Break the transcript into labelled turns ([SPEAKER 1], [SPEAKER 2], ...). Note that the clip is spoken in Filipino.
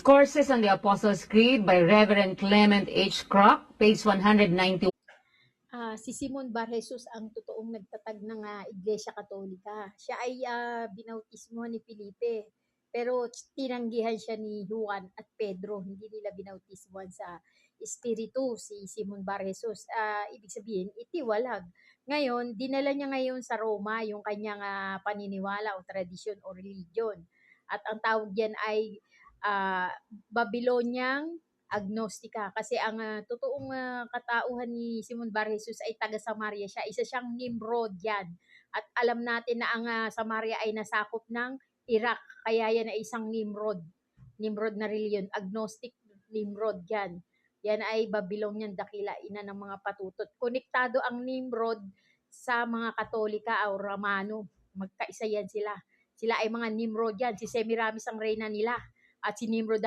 [SPEAKER 1] Discourses on the Apostles' Creed by Reverend Clement H. Kroc, page 191.
[SPEAKER 2] Ah, si Simon Bar Jesus ang totoong nagtatag ng ah, Iglesia Katolika. Siya ay ah, binautismo ni Felipe. Pero tinanggihan siya ni Juan at Pedro. Hindi nila binautismoan sa Espiritu si Simon Bar Jesus. Ah, ibig sabihin, itiwalag. Ngayon, dinala niya ngayon sa Roma yung kanyang ah, paniniwala o tradisyon o religion. At ang tawag diyan ay ah, Babyloniang agnostika kasi ang ah, totoong ah, katauhan ni Simon Bar Jesus ay taga Samaria siya. Isa siyang Nimrod yan. At alam natin na ang ah, Samaria ay nasakop ng Iraq. Kaya yan ay isang Nimrod. Nimrod na religion. Agnostic Nimrod yan. Yan ay Babylonian dakila, ina ng mga patutot. Konektado ang Nimrod sa mga Katolika o Romano. Magkaisa yan sila. Sila ay mga Nimrod yan. Si Semiramis ang reyna nila. At si Nimrod